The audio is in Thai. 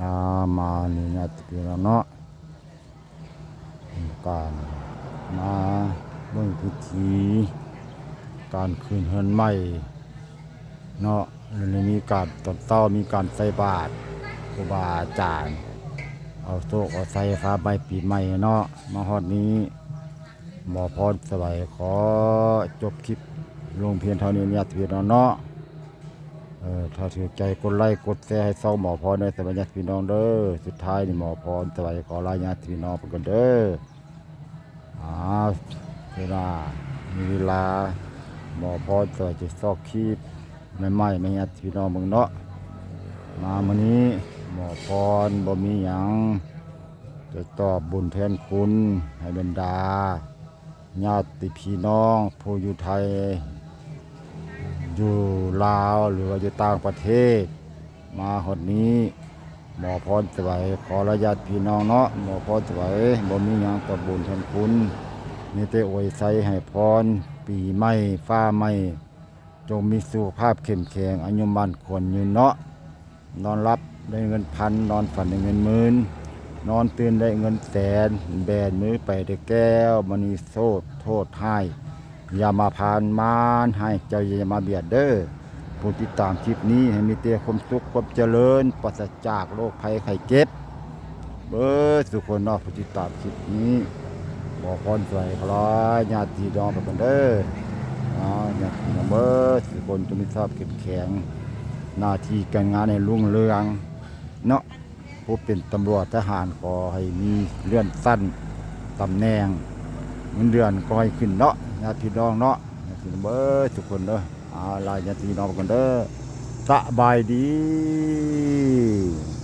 อามานี่นะพี่น้องเนาะการมาเบิ่งพิธีการคืนเฮือนใหม่เนาะแล้วมีการตอนเต้ามีการใส่บาตรครูบาอาจารย์เอาโซกเอาใส่ฟ้าใบปีใหม่เนาะมาฮอดนี้หมอพรสบายขอจบคลิปลงเพียงเท่านี้เนี่ยพี่น้องเนาะ ออถ้าถือใจกดไลค์กดแชร์ให้เศร้าหมอพรในสบายญาติพี่น้องเด้อสุดท้ายนี่หมอพรสบายขอลาญาติพี่น้องไปกันเด้ออ่าเวลามีเวลาหมอพรสบายจะซอกคลิปไม่ไหม้ไม่ญาติพี่น้องมึงเนาะมามื้อนี้หมอพรบ่มีหยังจะตอบบุญแทนคุณให้บรรดา ญาติพี่น้องผู้อยู่ไทย อยู่ลาวหรือว่าอยู่ต่างประเทศ มาหดนี้ หมอพรสวัยขอระญาติพี่น้องเนาะหมอพรสวัยบ่มีหยังตอบบุญแทนคุณมีแต่อวยใสให้พร ปีใหม่ฟ้าใหม่จงมีสุขภาพเข้มแข็งอายุมันควรยืนเนาะนอนรับได้เงินพัน นอนฝันได้เงินหมื่นนอนตื่นได้เงินแสน แบนมือไปได้แก้วมณีโซดโทษให้ อย่ามาพานมานให้เจ้าอย่ามาเบียดเด้อผู้ติดตามคลิปนี้ให้มีแต่ความสุขความเจริญปราศจากโรคภัยไข้เจ็บเบิดสุคนนอกผู้ติดตามคลิปนี้บอกพรสวยคล้ายญาติพี่น้องไปกันเด้ออ่าญาติพี่น้องเบิดสุคนจะมีทราบเข้มแข็งหน้าที่การงานในรุ่งเรืองเนาะผู้เป็นตำรวจทหารขอให้มีเลื่อนสั้นตำแหน่งเงินเดือนก็ให้ขึ้นเนาะ ญาติรน้องเนาะญาติเบ้อทุกคนเด้ออาลายญาติรน้องกันเด้อสบายดี